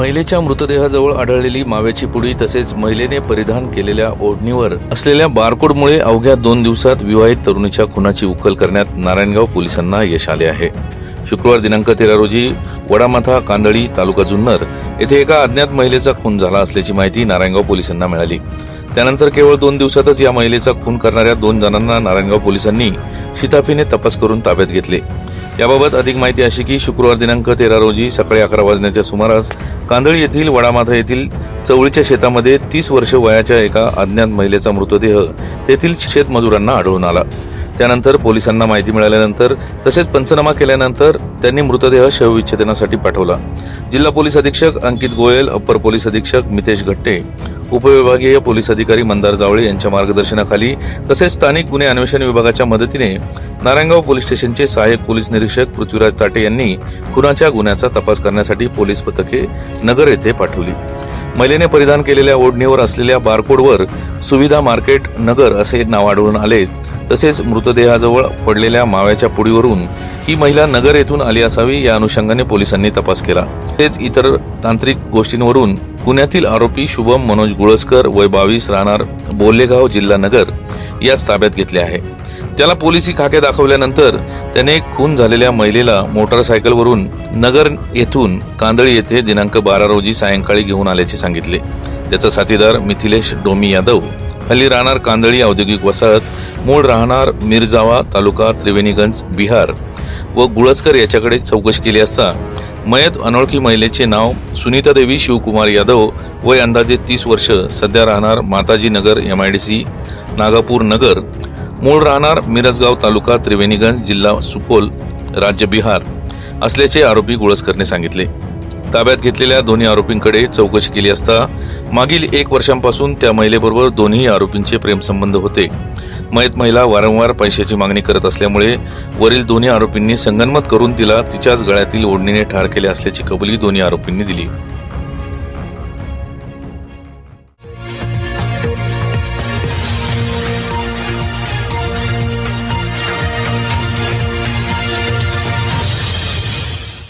महिलेच्या मृतदेहाजवळ आढळलेली माव्याची पुडी तसेच महिलेने परिधान केलेल्या ओढणीवर असलेल्या बारकोडमुळे अवघ्या दोन दिवसात विवाहित तरुणीच्या खुनाची उकल करण्यात नारायणगाव पोलिसांना यश आले आहे. शुक्रवार दिनांक तेरा रोजी वडामाथा कांदळी तालुका जुन्नर येथे एका अज्ञात महिलेचा खून झाला असल्याची माहिती नारायणगाव पोलिसांना मिळाली. त्यानंतर केवळ दोन दिवसातच या महिलेचा खून करणाऱ्या दोन जणांना नारायणगाव पोलिसांनी शिताफीने तपास करून ताब्यात घेतले. याबाबत अधिक माहिती अशी की शुक्रवार दिनांक तेरा रोजी सकाळी अकरा वाजण्याच्या सुमारास कांदळी येथील वडामाथा येथील चवळीच्या शेतामध्ये तीस वर्ष वयाच्या एका अज्ञात महिलेचा मृतदेह तेथील शेतमजुरांना आढळून आला. त्यानंतर पोलिसांना माहिती मिळाल्यानंतर तसेच पंचनामा केल्यानंतर त्यांनी मृतदेह शवविच्छेदनासाठी पाठवला. जिल्हा पोलीस अधीक्षक अंकित गोयल अप्पर पोलीस अधीक्षक मितेश घट्टे उपविभागीय पोलीस अधिकारी मंदार जावळे यांच्या मार्गदर्शनाखाली तसेच स्थानिक गुन्हे अन्वेषण विभागाच्या मदतीने नारायणगाव पोलीस स्टेशनचे सहाय्यक पोलीस निरीक्षक पृथ्वीराज ताटे यांनी खुनाच्या गुन्ह्याचा तपास करण्यासाठी पोलीस पथके नगर येथे पाठवली. महिलेने परिधान केलेल्या ओढणीवर असलेल्या बारकोडवर सुविधा मार्केट नगर असे नाव आढळून आले. तसेच मृतदेहाजवळ पडलेल्या माव्याच्या पुडीवरून ही महिला नगर येथून आली असावी या अनुषंगाने पोलिसांनी तपास केला. तसेच इतर तांत्रिक गोष्टींवरून पुण्यातील आरोपी शुभम मनोज गुळसकर वय बावीस राहणार बोल्लेगाव जिल्हा नगर याच ताब्यात घेतले आहे. त्याला पोलिसी खाके दाखवल्यानंतर त्याने खून झालेल्या महिलेला मोटरसायकलवरून नगर येथून कांदळी येथे दिनांक बारा रोजी सायंकाळी घेऊन आल्याचे सांगितले. त्याचा साथीदार मिथिलेश डोमी यादव हल्ली राहणार कांदळी औद्योगिक वसाहत मूळ राहणार मिरजावा तालुका त्रिवेणीगंज बिहार. व गुळसकर याच्याकडे चौकशी केली असता मयत अनोळखी महिलेचे नाव सुनीता देवी शिवकुमार यादव वय अंदाजे तीस वर्ष सध्या राहणार Mataji Nagar M I D C Nagapur Nagar. मूळ राहणार मिरजगाव तालुका त्रिवेणीगंज जिल्हा सुपोल राज्य बिहार असल्याचे आरोपी गुळसकरने सांगितले. ताब्यात घेतलेल्या दोन्ही आरोपींकडे चौकशी केली असता मागील एक वर्षांपासून त्या महिलेबरोबर दोन्ही आरोपींचे प्रेमसंबंध होते. मयत महिला वारंवार पैशाची मागणी करत असल्यामुळे वरील दोन्ही आरोपींनी संगनमत करून तिला तिच्याच गळ्यातील ओढणीने ठार केले असल्याची कबुली दोन्ही आरोपींनी दिली.